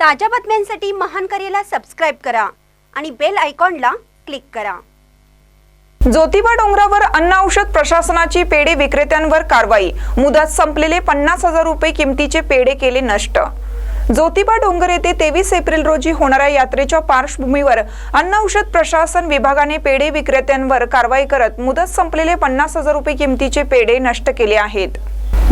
ताज्या बातम्यांसाठी महान करेला सबस्क्राईब करा आणि बेल आयकॉनला क्लिक करा. ज्योतिबा डोंगरावर अन्न औषध प्रशासनाची पेढे विक्रेत्यांवर कारवाई. मुदत संपलेले पन्नास हजार रुपये किमतीचे पेढे केले नष्ट. ज्योतिबा डोंगर येथे तेवीस एप्रिल रोजी होणाऱ्या यात्रेच्या पार्श्वभूमीवर अन्न औषध प्रशासन विभागाने पेढे विक्रेत्यांवर कारवाई करत मुदत संपलेले पन्नास हजार रुपये किमतीचे पेढे नष्ट केले आहेत.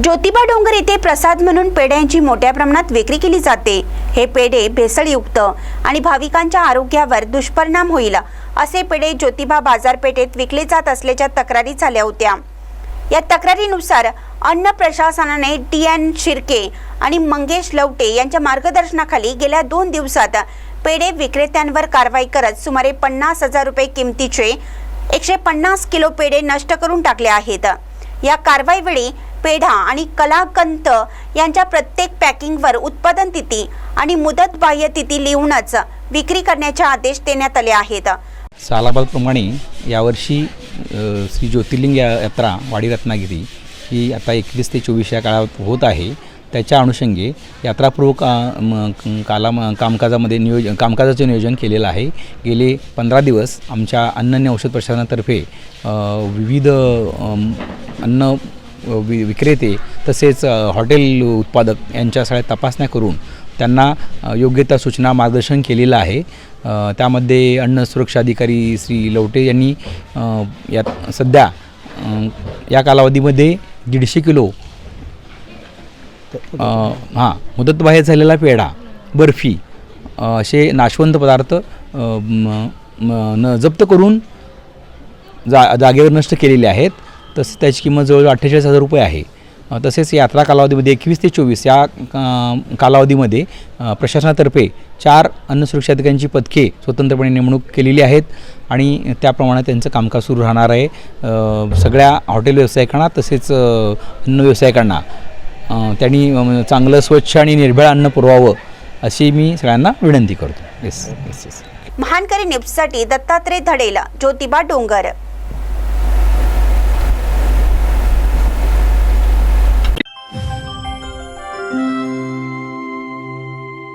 ज्योतिबा डोंगर येथे प्रसाद म्हणून पेढ्यांची मोठ्या प्रमाणात विक्री केली जाते. हे पेढे भेसळयुक्त आणि भाविकांच्या आरोग्यावर दुष्परिणाम होईल असे पेढे ज्योतिबा बाजारपेठेत विकले जात असल्याच्या तक्रारी झाल्या होत्या. या तक्रारीनुसार अन्न प्रशासनाने टी एन शिर्के आणि मंगेश लवटे यांच्या मार्गदर्शनाखाली गेल्या दोन दिवसात पेढे विक्रेत्यांवर कारवाई करत सुमारे पन्नास हजार रुपये किमतीचे एकशे पन्नास किलो पेढे नष्ट करून टाकले आहेत. या कारवाईवेळी पेढा आणि कलाकंत यांच्या प्रत्येक पॅकिंगवर उत्पादन तिथी आणि मुदतबाह्य तिथी लिहूनच विक्री करण्याचे आदेश देण्यात आले आहेत. सालाबादप्रमाणे यावर्षी श्री ज्योतिर्लिंग या यात्रा वाडी रत्नागिरी ही आता एकवीस ते चोवीस या काळात होत आहे. त्याच्या अनुषंगे यात्रापूर्व का म- काला म- कामकाजामध्ये नियोजन कामकाजाचे नियोजन केलेलं आहे. गेले पंधरा दिवस आमच्या अन्न आणि औषध प्रशासनातर्फे विविध अन्न वि विक्रेते तसेच हॉटेल उत्पादक यांच्या सगळ्या तपासण्या करून त्यांना योग्य त्या सूचना मार्गदर्शन केलेलं आहे. त्यामध्ये अन्न सुरक्षा अधिकारी श्री लवटे यांनी यात सध्या या कालावधीमध्ये दीडशे किलो हां मुदतबाहेर झालेला पेढा बर्फी असे नाशवंत पदार्थ म- न जप्त करून जा जागेवर नष्ट केलेले आहेत. तसं त्याची किंमत जवळजवळ अठ्ठेचाळीस हजार रुपये आहे. तसेच यात्रा कालावधीमध्ये एकवीस ते चोवीस या कालावधीमध्ये प्रशासनातर्फे चार अन्न सुरक्षा अधिकाऱ्यांची पथके स्वतंत्रपणे नेमणूक केलेली आहेत आणि त्याप्रमाणे त्यांचं कामकाज सुरू राहणार आहे. सगळ्या हॉटेल व्यावसायिकांना तसेच अन्न व्यावसायिकांना त्यांनी चांगलं स्वच्छ आणि निर्भळ अन्न पुरवावं अशी मी सगळ्यांना विनंती करतो. येस येस येस महानकरी न्यूजसाठी दत्तात्रय धडेल ज्योतिबा डोंगर.